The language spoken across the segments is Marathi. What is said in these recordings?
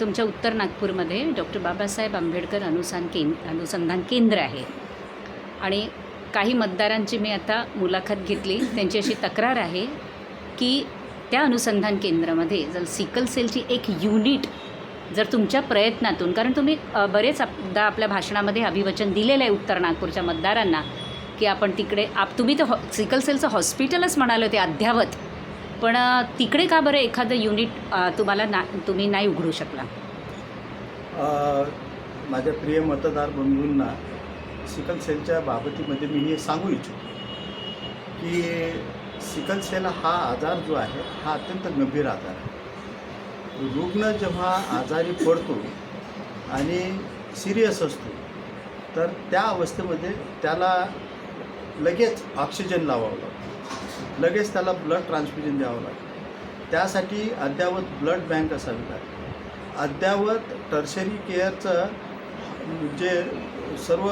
तुमच्या उत्तर नागपूरमध्ये डॉक्टर बाबासाहेब आंबेडकर अनुसान केंद अनुसंधान केंद्र आहे. आणि काही मतदारांची मी आता मुलाखत घेतली. त्यांची अशी तक्रार आहे की त्या अनुसंधान केंद्रामध्ये जर सिकल सेलची एक युनिट जर तुमच्या प्रयत्नातून कारण तुम्ही बरेच आपदा आपल्या भाषणामध्ये अभिवचन दिलेलं आहे उत्तर नागपूरच्या मतदारांना की आपण तिकडे आप तुम्ही तर हॉ सिकल सेलचं हॉस्पिटलच म्हणाले होते अद्यावत. पण तिकडे का बरं एखादं युनिट तुम्हाला ना तुम्ही नाही उघडू शकला? माझ्या प्रिय मतदार बंधूंना सिकल सेलच्या बाबतीमध्ये मी हे सांगू इच्छितो की सिकल सेल हा आजार जो आहे हा अत्यंत गंभीर आजार आहे. रुग्ण जेव्हा आजारी पडतो आणि सिरियस असतो तर त्या अवस्थेमध्ये त्याला लगेच ऑक्सिजन लावावं लागतं. लगेच त्याला ब्लड ट्रान्सफ्युजन द्यावं लागतं. त्यासाठी अद्ययावत ब्लड बँक असावी लागते अद्ययावत टर्शरी केअरचं जे सर्व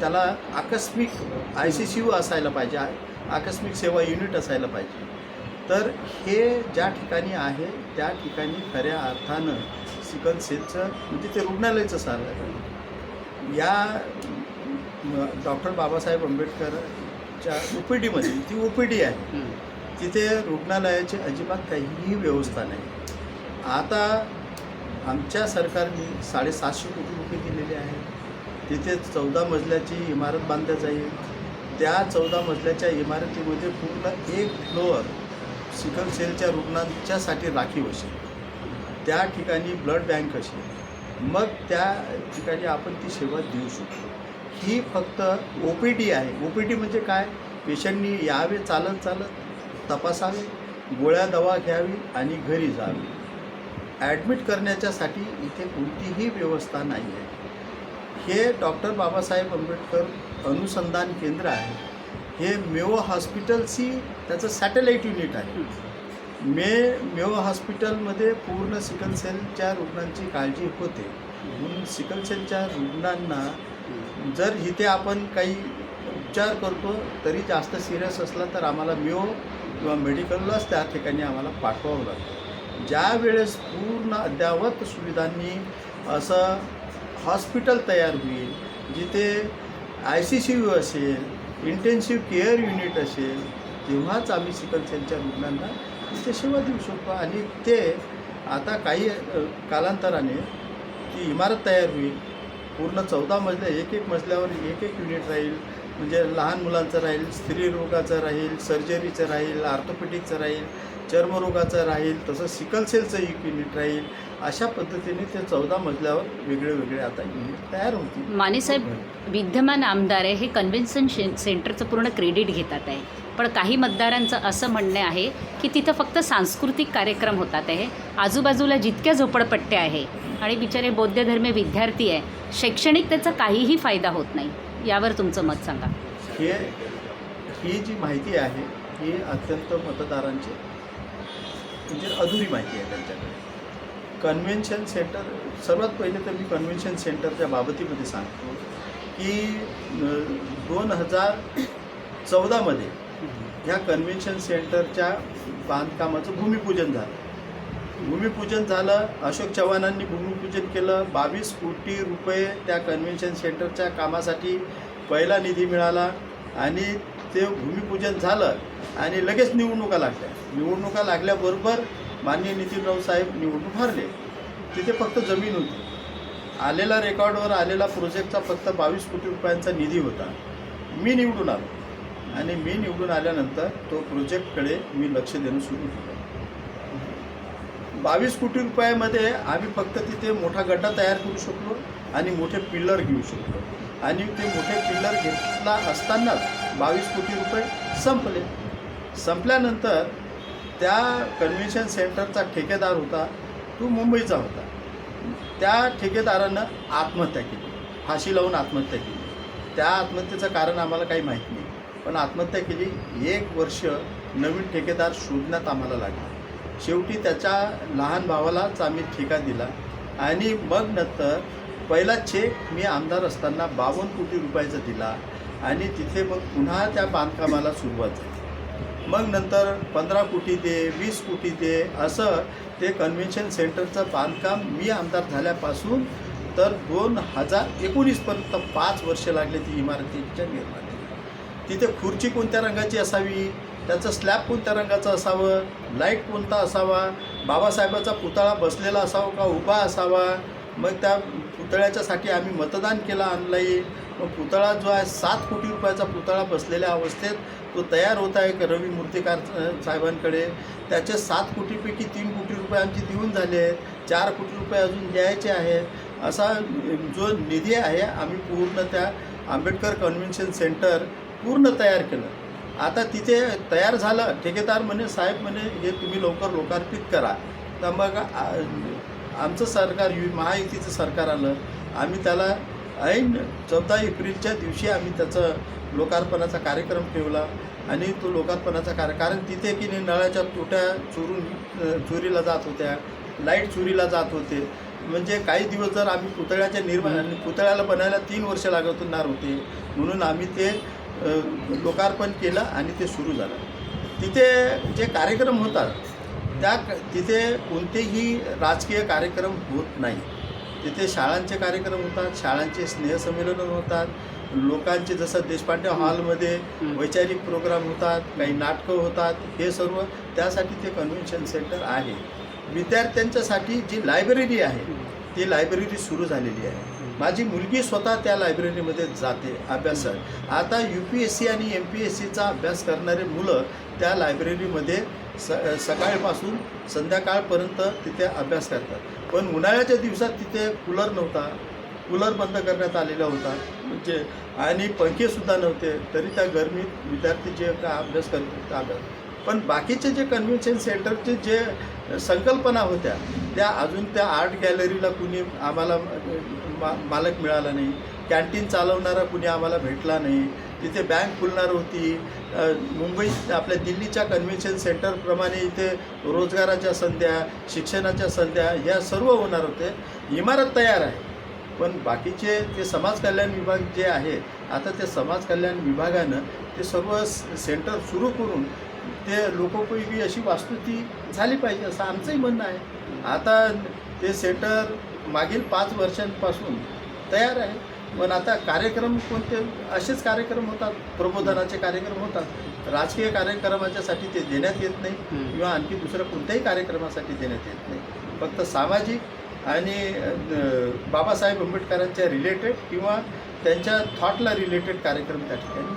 त्याला आकस्मिक आय सी सी यू असायला पाहिजे आकस्मिक सेवा युनिट असायला पाहिजे. तर हे ज्या ठिकाणी आहे त्या ठिकाणी खऱ्या अर्थानं सिकल सेलचं म्हणजे ते रुग्णालयाचं सारं या doctor Babasaheb Ambedkar O P डीमध्ये ती ओ पी डी आहे तिथे रुग्णालयाची अजिबात काहीही व्यवस्था नाही. आता आमच्या सरकारने साडेसातशे कोटी रुपये दिलेले आहेत. तिथे चौदा मजल्याची इमारत बांधल्या जाईल. त्या चौदा मजल्याच्या इमारतीमध्ये पूर्ण एक फ्लोअर सिकल सेलच्या रुग्णांच्यासाठी राखीव असेल. त्या ठिकाणी ब्लड बँक असेल. मग त्या ठिकाणी आपण ती सेवा देऊ शकतो. ही फक्त ओ पी डी आहे. ओ पी डी म्हणजे काय? पेशंटनी यावे चालत चालत तपासावे गोळ्या दवा घ्यावी आणि घरी जावी. ॲडमिट करण्याच्यासाठी इथे कोणतीही व्यवस्था नाही आहे. हे डॉक्टर बाबासाहेब आंबेडकर अनुसंधान केंद्र आहे. हे मेओ हॉस्पिटलशी त्याचं सॅटेलाईट युनिट आहे. मे मेओ हॉस्पिटलमध्ये पूर्ण सिकल सेलच्या रुग्णांची काळजी होते. म्हणून सिकल सेलच्या रुग्णांना जर इथे आपण काही उपचार करतो तरी जास्त सिरियस असला तर आम्हाला मिओ किंवा मेडिकललाच त्या ठिकाणी आम्हाला पाठवावं लागतं. ज्या वेळेस पूर्ण अद्यावत सुविधांनी असं हॉस्पिटल तयार होईल जिथे आय सी सी यू असेल इंटेन्सिव्ह केअर युनिट असेल तेव्हाच आम्ही सिकल सेलच्या रुग्णांना तिथे सेवा देऊ शकतो. आणि ते आता काही कालांतराने ती इमारत तयार होईल. पूर्ण चौदा मजल्या एक एक मजल्यावर एक एक युनिट राहील. म्हणजे लहान मुलांचं राहील स्त्री रोगाचं राहील सर्जरीचं राहील आर्थोपेटिकचं राहील चर्मरोगाचं राहील तसं सिकलसेलचं एक युनिट राहील. अशा पद्धतीने ते चौदा मजल्यावर वेगळे वेगळे आता युनिट तयार होतील. मानेसाहेब विद्यमान आमदार आहे हे कन्व्हेन्शन शे सेंटरचं पूर्ण क्रेडिट घेतात आहे. पण काही मतदारांचं असं म्हणणं आहे की तिथं फक्त सांस्कृतिक कार्यक्रम होतात आहे. आजूबाजूला जितक्या झोपडपट्ट्या आहे आणि बिचारे बौद्धधर्मीय विद्यार्थी आहे शैक्षणिक त्याचा काहीही फायदा होत नाही. यावर तुमचं मत सांगा. हे ही जी माहिती आहे ही अत्यंत मतदारांची म्हणजे अधुरी माहिती आहे त्यांच्याकडे. कन्व्हेन्शन सेंटर सर्वात पहिले तर मी कन्व्हेन्शन सेंटरच्या बाबतीमध्ये सांगतो की दोन हजार चौदामध्ये ह्या कन्व्हेन्शन सेंटरच्या बांधकामाचं भूमिपूजन झालं. भूमिपूजन झालं अशोक चव्हाणांनी भूमिपूजन केलं बावीस कोटी रुपये त्या कन्व्हेन्शन सेंटरच्या कामासाठी पहिला निधी मिळाला आणि ते भूमिपूजन झालं आणि लगेच निवडणुका लागल्या. निवडणुका लागल्याबरोबर माननीय नितीनराव साहेब निवडणूक हारले. तिथे फक्त जमीन होती. आलेला रेकॉर्डवर आलेला प्रोजेक्टचा फक्त बावीस कोटी रुपयांचा निधी होता. मी निवडून आलो. आणि मी निवडून आल्यानंतर तो प्रोजेक्टकडे मी लक्ष देणं सुरू केलं. बावीस कोटी रुपयामध्ये आम्ही फक्त तिथे मोठा गड्डा तयार करू शकलो आणि मोठे पिल्लर घेऊ शकलो. आणि ते मोठे पिल्लर घेतला असतानाच बावीस कोटी रुपये संपले. संपल्यानंतर त्या कन्व्हेन्शन सेंटरचा ठेकेदार होता तो मुंबईचा होता. त्या ठेकेदारानं आत्महत्या केली. फाशी लावून आत्महत्या केली. त्या आत्महत्येचं कारण आम्हाला काही माहीत नाही. पण आत्महत्या केली. एक वर्ष नवीन ठेकेदार शोधण्यात आम्हाला लागला. शेवटी त्याच्या लहान भावालाच आम्ही ठेका दिला. आणि मग नंतर पहिला चेक मी आमदार असताना बावन्न कोटी रुपयाचा दिला. आणि तिथे मग पुन्हा त्या बांधकामाला सुरुवात झाली. मग नंतर पंधरा कोटी दे वीस कोटी दे असं ते कन्व्हेन्शन सेंटरचं बांधकाम मी आमदार झाल्यापासून तर दोन हजार एकोणीसपर्यंत पाच वर्ष लागले ती इमारतीच्या निर्माण तिथे खुर्ची कोणत्या रंगाची असावी? त्याचं स्लॅब कोणत्या रंगाचं असावं? लाइट कोणता असावा? बाबासाहेबाचा पुतळा बसलेला असावा का उभा असावा? मग त्या पुतळ्याच्यासाठी आम्ही मतदान केलं ऑनलाईन मग पुतळा जो आहे सात कोटी रुपयाचा पुतळा बसलेल्या अवस्थेत तो तयार होत आहे रवी मूर्तिकार साहेबांकडे. त्याचे सात कोटीपैकी तीन कोटी रुपये आमचे देऊन झाले आहेत. चार कोटी रुपये अजून द्यायचे आहेत. असा जो निधी आहे आम्ही पूर्ण त्या आंबेडकर कन्व्हेन्शन सेंटर पूर्ण तयार केलं. आता तिथे तयार झालं. ठेकेदार म्हणे साहेब म्हणे हे तुम्ही लवकर लोकार्पित करा. तर मग आमचं सरकार यु महायुतीचं सरकार आलं. आम्ही त्याला ऐन चौदा एप्रिलच्या दिवशी आम्ही त्याचं लोकार्पणाचा कार्यक्रम ठेवला. आणि तो लोकार्पणाचा कार्य कारण तिथे की नाही नळाच्या तुट्या चोरून चोरीला जात होत्या. लाइट चोरीला जात होते. म्हणजे काही दिवस जर आम्ही पुतळ्याच्या निर्माण पुतळ्याला बनायला तीन वर्ष होणार होते. म्हणून आम्ही ते लोकार्पण केलं आणि ते सुरू झालं. तिथे जे कार्यक्रम होतात त्या तिथे कोणतेही राजकीय कार्यक्रम होत नाही. तिथे शाळांचे कार्यक्रम होतात शाळांचे स्नेहसंमेलनं होतात लोकांचे जसं देशपांडे हॉलमध्ये. वैचारिक प्रोग्राम होतात काही नाटकं होतात हे सर्व त्यासाठी ते कन्व्हेन्शन सेंटर आहे. विद्यार्थ्यांच्यासाठी जी लायब्ररी आहे ती लायब्ररी सुरू झालेली आहे. माझी मुलगी स्वतः त्या लायब्ररीमध्ये जाते अभ्यासात आता यू पी एस सी आणि एम पी एस सीचा अभ्यास करणारे मुलं त्या लायब्ररीमध्ये स सकाळपासून संध्याकाळपर्यंत तिथे अभ्यास करतात. पण उन्हाळ्याच्या दिवसात तिथे कूलर नव्हता. कूलर बंद करण्यात आलेला होता. म्हणजे आणि पंखेसुद्धा नव्हते. तरी त्या गरमीत विद्यार्थी जे का अभ्यास करत अभ्यास. पण बाकीचे जे कन्व्हेन्शन सेंटरचे जे संकल्पना होत्या त्या अजून त्या आर्ट गॅलरीला कुणी आम्हाला मा मालक मिळाला नाही. कॅन्टीन चालवणारा कुणी आम्हाला भेटला नाही. तिथे बँक खुलणार होती. मुंबई आपल्या दिल्लीच्या कन्व्हेन्शन सेंटरप्रमाणे इथे रोजगाराच्या संध्या शिक्षणाच्या संध्या ह्या सर्व होणार होते. इमारत तयार आहे. पण बाकीचे ते समाज कल्याण विभाग जे आहे आता ते समाज कल्याण विभागानं ते सर्व स- सेंटर सुरू करून ते लोकोपयोगी अशी वास्तू ती झाली पाहिजे असं आमचंही म्हणणं आहे. आता ते सेंटर मागील पाच वर्षांपासून तयार आहे. पण आता कार्यक्रम कोणते? असेच कार्यक्रम होतात प्रबोधनाचे कार्यक्रम होतात. राजकीय कार्यक्रमाच्यासाठी ते देण्यात येत नाही. किंवा आणखी दुसऱ्या कोणत्याही कार्यक्रमासाठी देण्यात येत नाही. फक्त सामाजिक आणि बाबासाहेब आंबेडकरांच्या रिलेटेड किंवा त्यांच्या थॉटला रिलेटेड कार्यक्रम त्या ठिकाणी